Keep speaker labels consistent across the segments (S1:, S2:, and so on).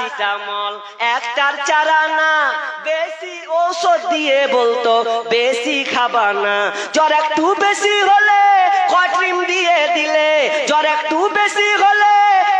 S1: Paracetamol একটার চারা না, বেশি ঔষধ দিয়ে বলতো, বেশি খাবা না জ্বর একটু বেশি হলে কট্রিম দিয়ে দিলে, জ্বর একটু বেশি হলে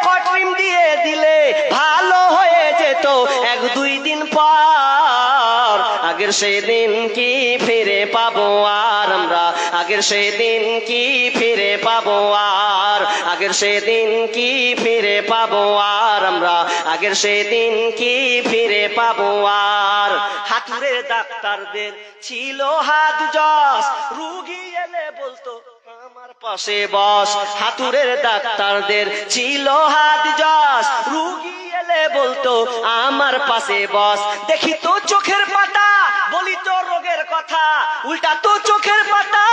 S1: কট্রিম দিয়ে দিলে ভালো হয়ে যেত। এক দুই দিন পর, আগের সেদিন কি ফিরে পাবো আর আমরা? আগের সেদিন কি ফিরে পাবো আর আগের সেদিন কি ফিরে পাবো আর আমরা? আগের সেদিন কি ফিরে পাবো আর? হাতুড়ের ডাক্তারদের ছিল হাত জস রুগী এলে বলতো, আমার পাশে বস। হাতুড়ের ডাক্তারদের ছিল হাত জস রুগী এলে বলতো, আমার পাশে বস। দেখি তো চোখের পাতা, বলি তো রোগের কথা, উল্টা তো চোখের পাতা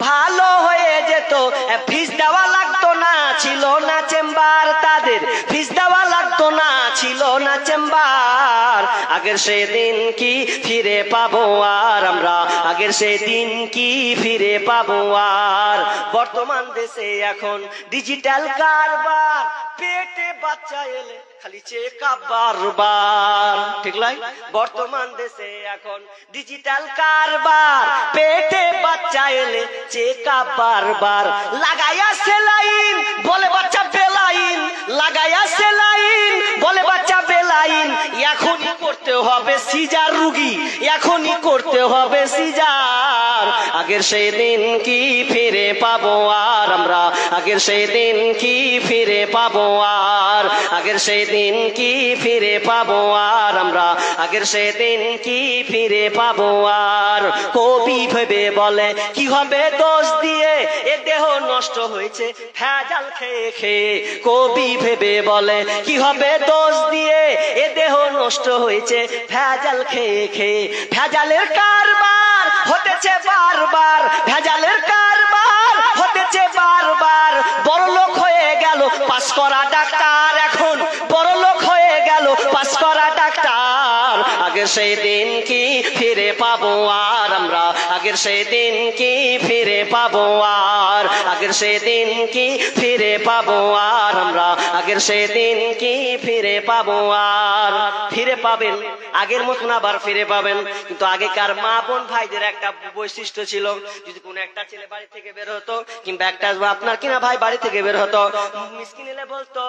S1: ভালো হয়ে যেত। ফিস দেওয়া লাগতো না ছিল না। আগের সেদিন কি ফিরে পাবো আর আমরা? আগের সেদিন কি ফিরে পাবো আর? বর্তমান দেশে এখন ডিজিটাল কারবার, পেটে বাচ্চা এলে খালি চেকআপ বারবার ঠিক লাই বর্তমান দেশে এখন ডিজিটাল কারবার, পেটে বাচ্চা এলে চেকআপ বারবার লাগাইয়া সেলাইন বলে বাচ্চা বেলাইন। লাগাইয়া সেলাইন বলে বাচ্চা হবে সিজার রুগী এখনই করতে হবে সিজার। আগের সেই দিন কি ফিরে পাবো আর আমরা? আগের সেই দিন কি ফিরে পাবো আর? আগের সেই দিন কি ফিরে পাবো আর আমরা? আগের সেই দিন কি ফিরে পাবো আর? কবি ভেবে বলে, কি হবে দোষ দিয়ে? এ দেহ নষ্ট হয়েছে, ভেজাল খেয়ে খেয়ে। কবি ভেবে বলে, কি হবে দোষ দিয়ে? এ দেহ নষ্ট হয়েছে, ভেজাল খেয়ে খেয়ে। ভেজালের কারবার হতেছে বারবার ভেজালের কারবার, হতেছে বারবার। বড় লোক হয়ে গেল, পাস করা ডাক্তার এখন। বড় লোক হয়ে গেল, পাস করা ডাক্তার। আগের সেই দিন কি ফিরে পাবো আর আমরা? আগের সেই দিন কি ফিরে পাবো আর? আগের সেই দিন কি ফিরে পাবো আর আমরা? আগের সেই দিন কি ফিরে পাবো আর? ফিরে পাবেন, আগের মতন আবার ফিরে পাবেন। কিন্তু আগেকার মা বোন ভাইদের একটা বৈশিষ্ট্য ছিল, যদি কোনো একটা ছেলে বাড়ি থেকে বের হতো কিংবা একটা আপনার কিনা ভাই বাড়ি থেকে বের হতো, মিসকিন এলে বলতো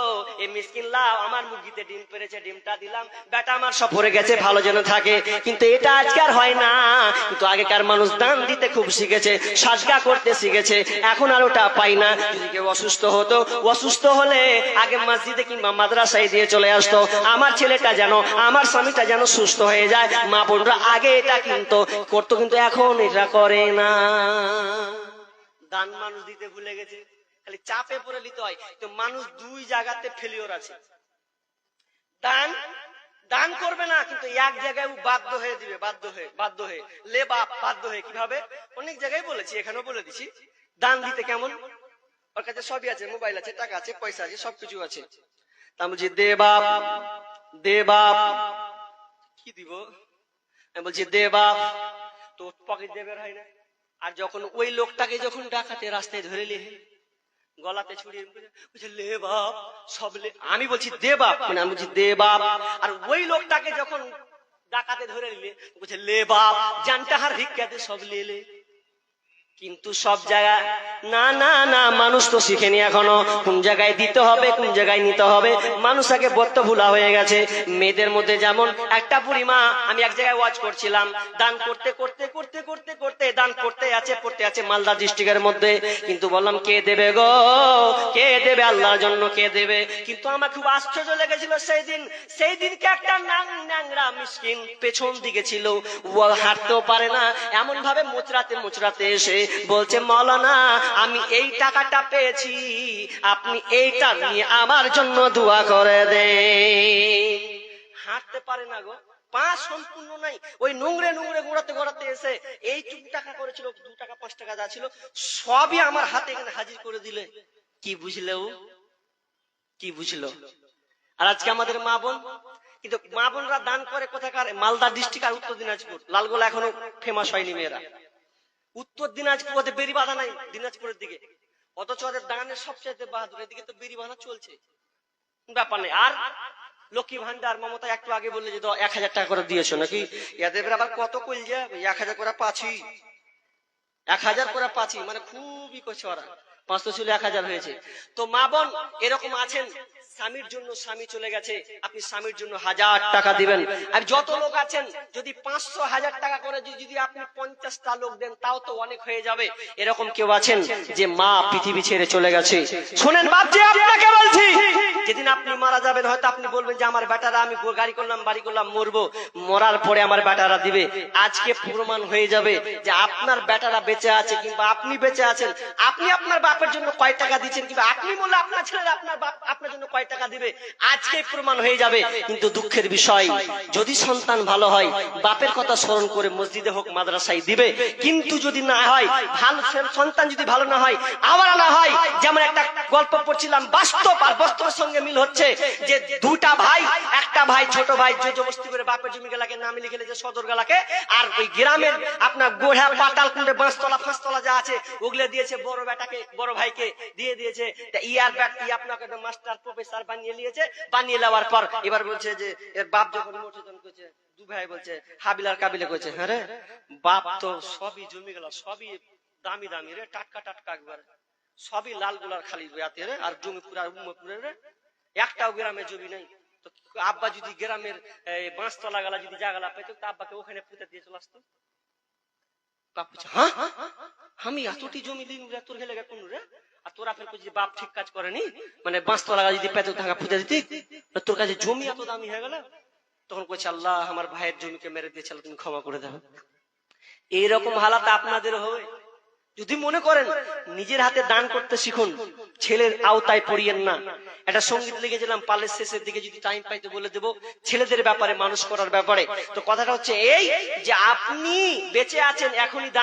S1: এই মিসকিন, লাও, আমার মুরগিতে ডিম পেরেছে, ডিমটা দিলাম। বেটা, আমার সফরে গেছে, ভালো যেন থাকে। কিন্তু এটা আজকার হয় না। কিন্তু আগেকার মানুষ দান দিতে খুব শিখেছে, সাজগা করতে শিখেছে। এখন আর ওটা পাই না। যদি কেউ অসুস্থ হতো, অসুস্থ হলে আগে মসজিদে কিংবা মাদ্রাসায় দিয়ে চলে আসতো। আমার ছেলেটা যেন, আমার স্বামীটা যেন সুস্থ হয়ে যায়। মা বোনরা আগে এটা কিন্তু, করতো কিন্তু এখন এটা করে না। দান মানুষ দিতে ভুলে গেছে। খালি চাপে পড়ে নিতে হয়। তো মানুষ দুই জায়গাতে ফেলিওর আছে। দান দান করবে না, কিন্তু এক জায়গায় বাধ্য হয়ে দিবে, বাধ্য হয়ে বাধ্য হয়ে। লে বাপ বাধ্য হয়ে। কীভাবে? অনেক জায়গায় বলেছি, এখানেও বলে দিছি। দান দিতে কেমন? ওর কাছে সবই আছে, মোবাইল আছে, টাকা আছে, পয়সা আছে, সবকিছু আছে। তা বলছি, দে বাপ দে বাপ। কি দিব? আমি বলছি, দে বাপ তো পকেট দেবের হয় না। আর যখন ওই লোকটাকে যখন ডাকাতে রাস্তায় ধরে লিহে গলাতে ছুড়িয়ে বলছে লে বাপ, সব লে আমি বলছি, দে বাপ। মানে আমি বলছি, দে বাপ। আর ওই লোকটাকে যখন ডাকাতে ধরে নিলে, বলছে, লে বাপ, জানটা হার ভিক্ষাতে সব লেলে কিন্তু সব জায়গায় না না না, মানুষ তো শিখেনি এখনও। কোন জায়গায় দিতে হবে, কোন জায়গায় নিতে হবে। মানুষ আগে বত্ত ভুলা হয়ে গেছে। মেয়েদের মধ্যে যেমন একটা বুড়িমা, আমি এক জায়গায় ওয়াচ করছিলাম। দান করতে করতে করতে করতে করতে, দান করতে আছে পড়তে আছে মালদা ডিস্ট্রিক্টের মধ্যে। কিন্তু বললাম, কে দেবে গো? কে দেবে? আল্লাহর জন্য কে দেবে? কিন্তু আমার খুব আশ্চর্য লেগেছিল সেই দিন সেই দিনকে একটা নাং ন্যাংরা মিসকিন পেছন দিকে ছিল। ও হাঁটতেও পারে না। এমন ভাবে মোচড়াতে মোচড়াতে এসে বলছে, মৌলানা, আমি এই টাকাটা পেয়েছি। আপনি এইটা নিয়ে আমার জন্য দোয়া করে দে হাঁটতে পারে না গো। পা সম্পূর্ণ নাই। ওই গোড়াতে গোড়াতে এসে এইটুকু টাকা করেছিল, দু টাকা, পাঁচ টাকা যা ছিল, সবই আমার হাতে এখানে হাজির করে দিলে। কি বুঝলে ও? কি বুঝলো? আর আজকে আমাদের মা বোন, কিন্তু মা বোনরা দান করে কোথাকার? মালদা ডিস্ট্রিক্ট আর উত্তর দিনাজপুর। লালগোলা এখনও ফেমাস হয়নি মেয়েরা। উত্তর দিনাজপুর ওদের বেরি বাঁধা নাই, দিনাজপুরের দিকে। অথচ ওদের দানের সবচেয়ে বাহাদুর এদিকে তো বেরি বাঁধা চলছে। ব্যাপার নেই। আর লক্ষ্মী ভান্ডার, মমতা, একটু আগে বললে যে এক হাজার টাকা করে দিয়েছ নাকি? এদের আবার কত কইল যে এক হাজার করে পাচ্ছি এক হাজার করে পাচ্ছি মানে খুবই করছে ওরা। পাঁচশো ছিল এক হাজার হয়েছে। তো মা বোন এরকম আছেন স্বামীর জন্য স্বামী চলে গেছে, আপনি স্বামীর জন্য হাজার টাকা দিবেন। আর যত লোক আছেন, যদি পাঁচশো হাজার টাকা করে যদি আপনি পঞ্চাশটা লোক দেন, তাও তো অনেক হয়ে যাবে। এরকম কেউ আছেন যে মা পৃথিবী ছেড়ে চলে গেছে। শোনেন আপনাকে বলছি, যেদিন আপনি মারা যাবেন, হয়তো আপনি বলবেন যে, আমার বেটারা, আমি গাড়ি করলাম, বাড়ি করলাম, মরবো। মরার পরে আমার বেটারা দিবে। আজকে প্রমাণ হয়ে যাবে যে আপনার বেটারা বেঁচে আছে কিংবা আপনি বেঁচে আছেন। আপনি আপনার বাপের জন্য কয় টাকা দিচ্ছেন কিংবা আপনি বললে আপনার ছেলেরা আপনার বাপ আপনার জন্য কয় টাকা দিবে, আজকে প্রমাণ হয়ে যাবে, কিন্তু দুঃখের বিষয়, যদি সন্তান ভালো হয়, বাপের কথা স্মরণ করে মসজিদে হোক, মাদ্রাসায় দিবে, কিন্তু যদি না হয়, ভালো সন্তান যদি ভালো না হয়, আবার না হয়, যেমন একটা গল্প পড়ছিলাম, বাস্তব আর বাস্তবের সঙ্গে মিল হচ্ছে যে দুটা ভাই ভাই, ছোট ভাই জবস্তি করে বাপের জমি গেলাকে নামে লিখে লিখে সদর গেলাকে, আর ওই গ্রামের আপনার গোড়া পাতাল কুন্ডে বাঁশতলা, ফাঁসতলা যা আছে, ওগুলো দিয়েছে বড় বেটাকে, বড় ভাইকে দিয়ে দিয়েছে। ইয়ার ব্যাট ই আপনাকে মাস্টার প্রফেসর বানিয়ে নিয়েছে। বানিয়ে নেওয়ার পর এবার বলছে যে, এর বাপ যখন মোটন করছে, দু ভাই বলছে, হাবিল আর কাবিলে কইছে হ্যাঁ রে, বাপ তো সবই জমি গেল, সবই দামি দামি রে, টাটকা টাটকা একবার। সবই লাল গোলার খালি রে, আর জমি পুরা রে। একটাও গ্রামে জমি নাই। তো আব্বা যদি গ্রামের এই, বাঁশতলা গালা যদি জাগালা পেত তো আব্বাকে ওখানে পুঁতে দিয়ে চলে আসতো। হ্যাঁ? আমি এতটি জমি দিন তোর হেলে কোন রে? আর তোরা ফের কইছিস বাপ ঠিক কাজ করেনি? মানে বাঁশতলা গালা যদি পেত থাকা পুঁতে দিতি? তোর কাছে জমি এত দামি হয়ে গেল? তখন কইছে আল্লাহ আমার ভাইয়ের জমিকে মেরে দিয়েছিল তুমি ক্ষমা করে দাও। এইরকম হালাত আপনাদের হবে। যদি মনে করেন নিজের হাতে দান করতে শিখুন, ছেলের আওতায় পড়িয়েন না। একটা সংগীত লিখেছিলাম, পালের শেষের দিকে যদি টাইম পাইতে বলে দেব, ছেলেদের ব্যাপারে, মানুষ করার ব্যাপারে। তো কথাটা হচ্ছে এই যে আপনি বেঁচে আছেন, এখনই দান